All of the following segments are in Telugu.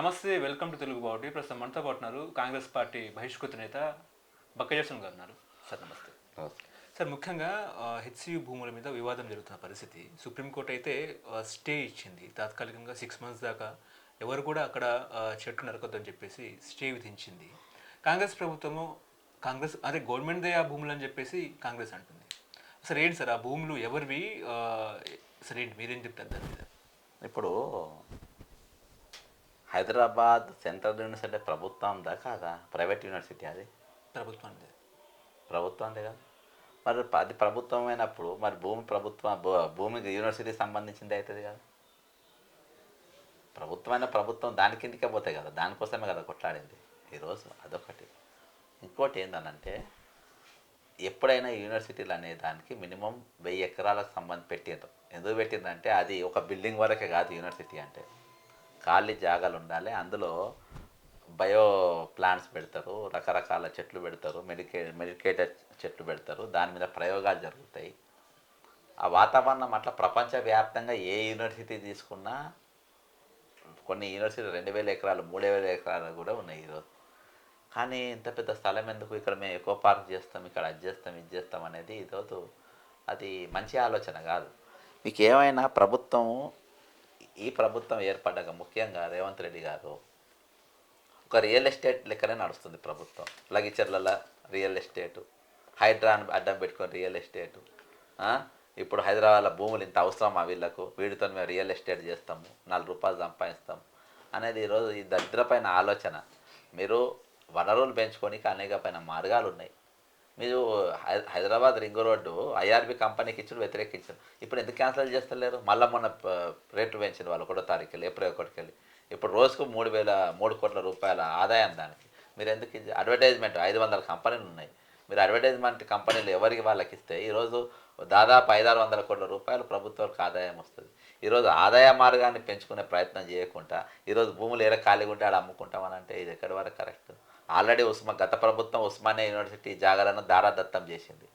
నమస్తే వెల్కమ్ టు తెలుగు బావుటి. ప్రస్తుతం మనతో పాటు ఉన్నారు కాంగ్రెస్ పార్టీ బహిష్కృత నేత బక్కజర్సన్ గారు ఉన్నారు. సార్ నమస్తే. సార్ ముఖ్యంగా హెచ్సియు భూముల మీద వివాదం జరుగుతున్న పరిస్థితి సుప్రీంకోర్టు అయితే స్టే ఇచ్చింది. తాత్కాలికంగా సిక్స్ మంత్స్ దాకా ఎవరు కూడా అక్కడ చెట్టు నరకొద్దని చెప్పేసి స్టే విధించింది. కాంగ్రెస్ ప్రభుత్వము కాంగ్రెస్ అదే గవర్నమెంట్ దే ఆ భూములు అని చెప్పేసి కాంగ్రెస్ అంటుంది. సార్ ఏంటి సార్? ఆ భూములు ఎవరివి? సార్ ఏంటి మీరేం చెప్తారు దాని మీద? ఇప్పుడు హైదరాబాద్ సెంట్రల్ యూనివర్సిటీ ప్రభుత్వం దా కాదా? ప్రైవేట్ యూనివర్సిటీ అది? ప్రభుత్వానికి ప్రభుత్వందే కదా. మరి అది ప్రభుత్వం అయినప్పుడు మరి భూమి ప్రభుత్వం భూమికి యూనివర్సిటీకి సంబంధించింది అవుతుంది కదా. ప్రభుత్వమైన ప్రభుత్వం దాని కిందకే పోతాయి కదా. దానికోసమే కదా కొట్లాడింది. ఈరోజు అదొకటి. ఇంకోటి ఏందనంటే ఎప్పుడైనా యూనివర్సిటీలు అనే దానికి మినిమం వెయ్యి ఎకరాలకు సంబంధం పెట్టిండ్రు ఎందుకు పెట్టిందంటే అది ఒక బిల్డింగ్ వరకే కాదు యూనివర్సిటీ అంటే. ఖాళీ జాగాలు ఉండాలి. అందులో బయో ప్లాంట్స్ పెడతారు రకరకాల చెట్లు పెడతారు మెడికే మెడికేటెడ్ చెట్లు పెడతారు. దాని మీద ప్రయోగాలు జరుగుతాయి. ఆ వాతావరణం అట్లా ప్రపంచవ్యాప్తంగా ఏ యూనివర్సిటీ తీసుకున్నా కొన్ని యూనివర్సిటీ రెండు వేల ఎకరాలు మూడు వేల ఎకరాలు కూడా ఉన్నాయి ఈరోజు. కానీ ఇంత పెద్ద స్థలం ఎందుకు? ఇక్కడ మేము ఎకో పార్క్ చేస్తాం ఇక్కడ అది చేస్తాం ఇది చేస్తాం అనేది ఈరోజు అది మంచి ఆలోచన కాదు. మీకు ఏమైనా ప్రభుత్వం ఈ ప్రభుత్వం ఏర్పడ్డాక ముఖ్యంగా రేవంత్ రెడ్డి గారు ఒక రియల్ ఎస్టేట్ లెక్కనే నడుస్తుంది ప్రభుత్వం. లగిచర్లలో రియల్ ఎస్టేటు. హైడ్రాన్ అడ్డం పెట్టుకొని రియల్ ఎస్టేటు. ఇప్పుడు హైదరాబాద్లో భూములు ఇంత అవసరం ఆ వీళ్ళకు? వీటితో మేము రియల్ ఎస్టేట్ చేస్తాము. నాలుగు రూపాయలు సంపాదిస్తాము. అనేది ఈరోజు ఈ దరిద్రపైన ఆలోచన. మీరు వనరులు పెంచుకోనికి అనేకమైన మార్గాలు ఉన్నాయి మీరు హై- హైదరాబాద్ రింగ్ రోడ్డు ఐఆర్బి కంపెనీకి ఇచ్చిన వ్యతిరేకించారు ఇప్పుడు ఎందుకు క్యాన్సిల్ చేస్తలేరు? మళ్ళీ మొన్న రేటు రేట్లు పెంచిన వాళ్ళు ఒకటో తారీఖు వెళ్ళి ఏప్రిల్ ఒకటికి వెళ్ళి ఇప్పుడు రోజుకు మూడు వేల మూడు కోట్ల రూపాయల ఆదాయం దానికి. మీరు ఎందుకు అడ్వర్టైజ్మెంట్ ఐదు వందల కంపెనీలు ఉన్నాయి. మీరు అడ్వర్టైజ్మెంట్ కంపెనీలు ఎవరికి వాళ్ళకి ఇస్తే ఈరోజు దాదాపు ఐదారు వందల కోట్ల రూపాయలు ప్రభుత్వాలకు ఆదాయం వస్తుంది. ఈరోజు ఆదాయ మార్గాన్ని పెంచుకునే ప్రయత్నం చేయకుండా ఈరోజు భూములు ఏదో ఖాళీగా ఉంటే ఆడ అమ్ముకుంటామని అంటే ఇది ఎక్కడి వరకు కరెక్ట్? ఆల్రెడీ ఉస్మా గత ప్రభుత్వం ఉస్మానియా యూనివర్సిటీ జాగాలను దారాదత్తం చేసింది.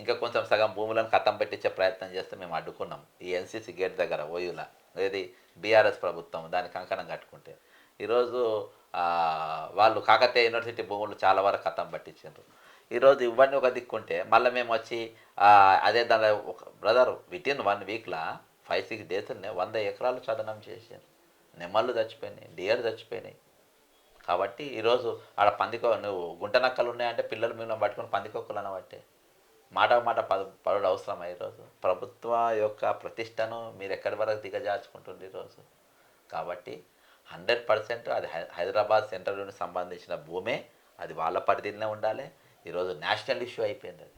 ఇంకా కొంచెం సగం భూములను కథం పెట్టించే ప్రయత్నం చేస్తే మేము అడ్డుకున్నాం. ఈ ఎన్సీసీ గేట్ దగ్గర ఓయూల ఏది బీఆర్ఎస్ ప్రభుత్వం దాని కంకణం కట్టుకుంటే. ఈరోజు వాళ్ళు కాకతీయ యూనివర్సిటీ భూములు చాలా వరకు కథం పట్టించారు ఈరోజు ఇవన్నీ ఒక దిక్కుంటే మళ్ళీ మేము వచ్చి అదే దాని ఒక బ్రదర్ విత్ ఇన్ వన్ వీక్లో ఫైవ్ సిక్స్ డేస్లోనే వంద ఎకరాలు చదనం చేశారు నెమళ్ళు చచ్చిపోయినాయి డియర్ చచ్చిపోయినాయి. కాబట్టి ఈరోజు ఆడ పందికొ నువ్వు గుంట నక్కలు ఉన్నాయంటే పిల్లలు మేము పట్టుకొని పందికొక్కలు అనబట్టే మాట మాట పద పడుడు అవసరమా ఈరోజు? ప్రభుత్వ యొక్క ప్రతిష్టను మీరు ఎక్కడి వరకు దిగజార్చుకుంటుంది ఈరోజు? కాబట్టి హండ్రెడ్ పర్సెంట్ అది హైదరాబాద్ సెంట్రల్ యూనిట్ సంబంధించిన భూమే అది వాళ్ళ పరిధిలోనే ఉండాలి. ఈరోజు నేషనల్ ఇష్యూ అయిపోయింది అది.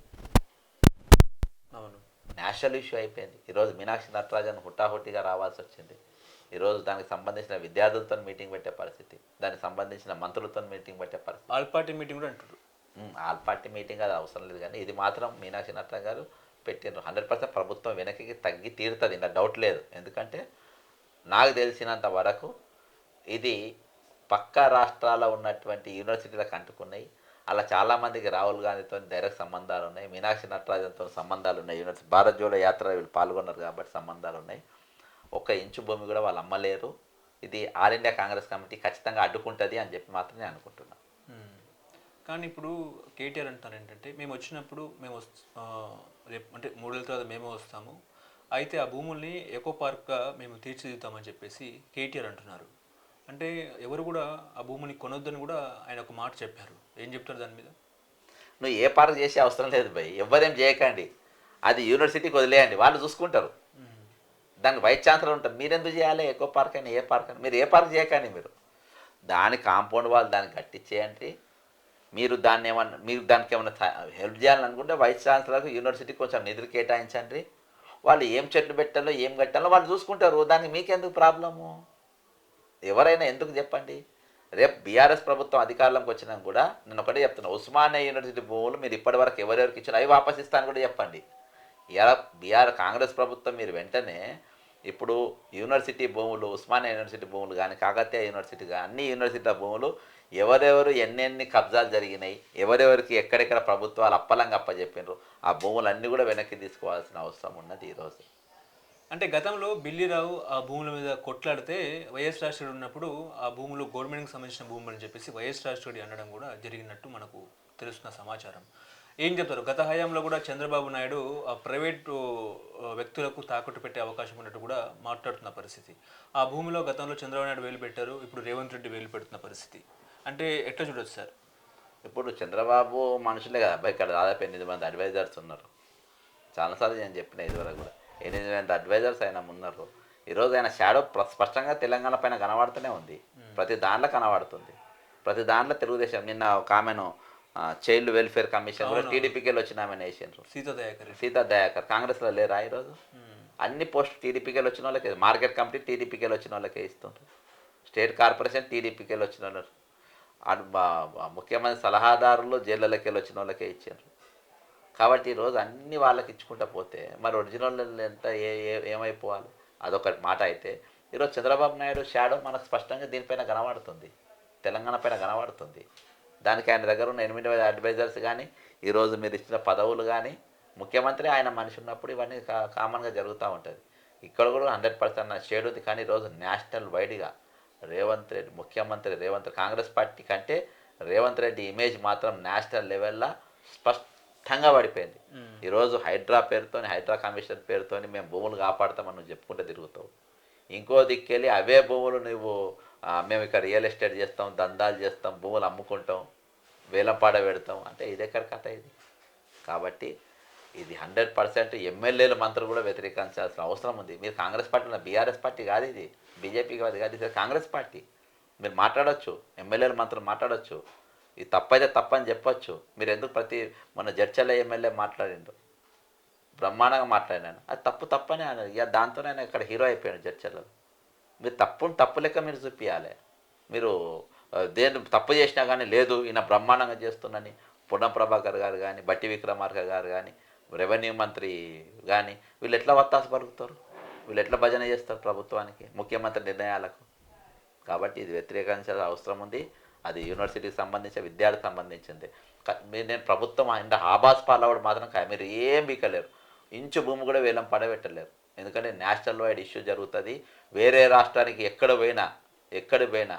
అవును. నేషనల్ ఇష్యూ అయిపోయింది. ఈరోజు మీనాక్షి నటరాజన్ హుటాహుటిగా రావాల్సి వచ్చింది. ఈరోజు దానికి సంబంధించిన విద్యార్థులతో మీటింగ్ పెట్టే పరిస్థితి దానికి సంబంధించిన మంత్రులతో మీటింగ్ పెట్టే పరిస్థితి. ఆల్ పార్టీ మీటింగ్ కూడా అంటారు ఆల్ పార్టీ మీటింగ్ అది అవసరం లేదు కానీ ఇది మాత్రం మీనాక్షి నటరాజన్ గారు పెట్టిండ్రు. హండ్రెడ్ పర్సెంట్ ప్రభుత్వం వెనక్కి తగ్గి తీరుతుంది ఇంకా డౌట్ లేదు. ఎందుకంటే నాకు తెలిసినంత వరకు ఇది పక్క రాష్ట్రాల్లో ఉన్నటువంటి యూనివర్సిటీలకు అంటుకున్నాయి. అలా చాలామందికి రాహుల్ గాంధీతో డైరెక్ట్ సంబంధాలు ఉన్నాయి మీనాక్షి నటరాజన్తో సంబంధాలు ఉన్నాయి. యూనివర్సిటీ భారత్ జోడో యాత్ర వీళ్ళు పాల్గొన్నారు కాబట్టి సంబంధాలు ఉన్నాయి. ఒక ఇంచు భూమి కూడా వాళ్ళు అమ్మలేరు. ఇది ఆల్ ఇండియా కాంగ్రెస్ కమిటీ ఖచ్చితంగా అడ్డుకుంటుంది అని చెప్పి మాత్రం నేను అనుకుంటున్నాను. కానీ ఇప్పుడు కేటీఆర్ అంటారు ఏంటంటే మేము వచ్చినప్పుడు మేము రేపు అంటే మూడేళ్ళ తర్వాత మేమే వస్తాము. అయితే ఆ భూముల్ని ఎకో పార్క్గా మేము తీర్చిదిద్దామని చెప్పేసి కేటీఆర్ అంటున్నారు. అంటే ఎవరు కూడా ఆ భూమిని కొనొద్దని కూడా ఆయన ఒక మాట చెప్పారు. ఏం చెప్తారు దాని మీద? నువ్వు ఏ పార్క్ చేసే అవసరం లేదు భయ్. ఎవ్వరేం చేయకండి. అది యూనివర్సిటీకి వదిలేయండి. వాళ్ళు చూసుకుంటారు. దానికి వైస్ ఛాన్సలర్ ఉంటారు. మీరు ఎందుకు చేయాలి ఎక్కువ పార్క్ అయినా ఏ పార్క్ అయినా. మీరు ఏ పార్క్ చేయకండి మీరు. దాని కాంపౌండ్ వాళ్ళు దాన్ని కట్టించేయండి మీరు దాన్ని ఏమన్నా మీరు దానికి ఏమైనా హెల్ప్ చేయాలనుకుంటే వైస్ ఛాన్సలర్కి యూనివర్సిటీ కొంచెం నిధులు కేటాయించండి. వాళ్ళు ఏం చెట్లు పెట్టాలో ఏం కట్టాలో వాళ్ళు చూసుకుంటారు. దానికి మీకెందుకు ప్రాబ్లము? ఎవరైనా ఎందుకు చెప్పండి? రేపు బీఆర్ఎస్ ప్రభుత్వం అధికారంలోకి వచ్చినా కూడా నేను ఒకటే చెప్తున్నా. ఉస్మానియా యూనివర్సిటీ భూములు మీరు ఇప్పటివరకు ఎవరెవరికి ఇచ్చిన అవి వాపస్ ఇస్తాను కూడా చెప్పండి. ఇలా బీఆర్ కాంగ్రెస్ ప్రభుత్వం మీరు వెంటనే ఇప్పుడు యూనివర్సిటీ భూములు ఉస్మానియా యూనివర్సిటీ భూములు కానీ కాకతీయ యూనివర్సిటీ కానీ అన్ని యూనివర్సిటీల భూములు ఎవరెవరు ఎన్నెన్ని కబ్జాలు జరిగినాయి ఎవరెవరికి ఎక్కడెక్కడ ప్రభుత్వాలు అప్పలంగా అప్పచెప్పినారు ఆ భూములన్నీ కూడా వెనక్కి తీసుకోవాల్సిన అవసరం ఉన్నది ఈరోజు. అంటే గతంలో బిల్లిరావు ఆ భూముల మీద కొట్లాడితే వైఎస్ రాష్ట్రుడు ఉన్నప్పుడు ఆ భూములు గవర్నమెంట్కి సంబంధించిన భూములు అని చెప్పేసి వైఎస్ రాష్ట్రుడి అనడం కూడా జరిగినట్టు మనకు తెలుస్తున్న సమాచారం. ఏం చెప్తారు? గత హయాంలో కూడా చంద్రబాబు నాయుడు ఆ ప్రైవేటు వ్యక్తులకు తాకట్టు పెట్టే అవకాశం ఉన్నట్టు కూడా మాట్లాడుతున్న పరిస్థితి. ఆ భూమిలో గతంలో చంద్రబాబు నాయుడు వేలు పెట్టారు ఇప్పుడు రేవంత్ రెడ్డి వేలు పెడుతున్న పరిస్థితి. అంటే ఎట్లా చూడొచ్చు సార్? ఇప్పుడు చంద్రబాబు మనుషులే కదా అబ్బాయి ఇక్కడ దాదాపు ఎనిమిది మంది అడ్వైజర్స్ ఉన్నారు. చాలాసార్లు నేను చెప్పిన ఇదివరకు కూడా. ఎనిమిది మంది అడ్వైజర్స్ ఆయన ఉన్నారు. ఈరోజు ఆయన షాడో స్పష్టంగా తెలంగాణ పైన కనబడుతూనే ఉంది. ప్రతి దాంట్లో కనబడుతుంది. ప్రతి దాంట్లో తెలుగుదేశం నిన్న ఒక ఆమెను చైల్డ్ వెల్ఫేర్ కమిషన్ కూడా టీడీపీకి వెళ్ళి వచ్చిన వేసిండ్రు సీతా దయాకర్. సీతా దయాకర్. కాంగ్రెస్లో లేరా ఈరోజు. అన్ని పోస్ట్ టీడీపీకి వెళ్ళి వచ్చిన వాళ్ళకే. మార్కెట్ కమిటీ టీడీపీకి వెళ్ళి వచ్చిన వాళ్ళకే ఇస్తుంటారు స్టేట్ కార్పొరేషన్ టీడీపీకి వెళ్ళి వచ్చిన వాళ్ళు ముఖ్యమంత్రి సలహాదారులు జైళ్ళకి వెళ్ళి వచ్చిన వాళ్ళకే ఇచ్చారు కాబట్టి ఈరోజు అన్ని వాళ్ళకి ఇచ్చుకుంటా పోతే మరి ఒరిజినల్ ఎంత ఏ ఏ- ఏమైపోవాలి? అదొక మాట అయితే ఈరోజు చంద్రబాబు నాయుడు షాడో మనకు స్పష్టంగా దీనిపైన కనబడుతుంది. తెలంగాణ పైన కనబడుతుంది. దానికి ఆయన దగ్గర ఉన్న ఎనిమిది వేల అడ్వైజర్స్ కానీ ఈరోజు మీరు ఇచ్చిన పదవులు కానీ ముఖ్యమంత్రి ఆయన మనిషి ఉన్నప్పుడు ఇవన్నీ కామన్గా జరుగుతూ ఉంటుంది. ఇక్కడ కూడా హండ్రెడ్ పర్సెంట్ నా షేడ్ ఉంది. కానీ ఈరోజు నేషనల్ వైడ్గా రేవంత్ రెడ్డి ముఖ్యమంత్రి రేవంత్ కాంగ్రెస్ పార్టీ కంటే రేవంత్ రెడ్డి ఇమేజ్ మాత్రం నేషనల్ లెవెల్లో స్పష్టంగా పడిపోయింది. ఈరోజు హైడ్రా పేరుతోని హైడ్రా కమిషన్ పేరుతోని మేము భూములు కాపాడుతామని నువ్వు చెప్పుకుంటే తిరుగుతావు. ఇంకో దిక్కెళ్ళి అవే భూములు నువ్వు మేము ఇక్కడ రియల్ ఎస్టేట్ చేస్తాం దందాలు చేస్తాం భూములు అమ్ముకుంటాం. వేలంపాడ పెడతాం. అంటే ఇదెక్కడ కథ ఇది? కాబట్టి ఇది హండ్రెడ్ పర్సెంట్ ఎమ్మెల్యేలు మంత్రులు కూడా వ్యతిరేకించాల్సిన అవసరం ఉంది. మీరు కాంగ్రెస్ పార్టీ బీఆర్ఎస్ పార్టీ కాదు ఇది. బీజేపీ కాదు కాదు ఇది కాంగ్రెస్ పార్టీ. మీరు మాట్లాడచ్చు ఎమ్మెల్యేల మంత్రులు మాట్లాడచ్చు. ఇది తప్పైతే తప్పని చెప్పొచ్చు. మీరు ఎందుకు ప్రతి మన జడ్చల్ల ఎమ్మెల్యే మాట్లాడిండు బ్రహ్మాండంగా మాట్లాడినాను. అది తప్పు తప్పనే ఆయన ఇక దాంతో ఆయన ఇక్కడ హీరో అయిపోయాను చర్చలో మీరు తప్పును తప్పు లెక్క మీరు చూపించాలి మీరు దేని తప్పు చేసినా కానీ లేదు ఈయన బ్రహ్మాండంగా చేస్తున్నాని పుణ్యం ప్రభాకర్ గారు కానీ బట్టి విక్రమార్క గారు కానీ రెవెన్యూ మంత్రి కానీ వీళ్ళు ఎట్లా వత్తాసు పలుకుతారు? వీళ్ళు ఎట్లా భజన చేస్తారు ప్రభుత్వానికి ముఖ్యమంత్రి నిర్ణయాలకు? కాబట్టి ఇది వ్యతిరేకించాల్సిన అవసరం ఉంది. అది యూనివర్సిటీకి సంబంధించి విద్యార్థికి సంబంధించింది. మీరు నేను ప్రభుత్వం ఇంత ఆభాస్ పాలవడం మాత్రం మీరు ఏం బీకలేరు. ఇంచు భూమి కూడా వేలం పడబెట్టలేరు. ఎందుకంటే నేషనల్ వైడ్ ఇష్యూ జరుగుతుంది. వేరే రాష్ట్రానికి ఎక్కడ పోయినా ఎక్కడ పోయినా.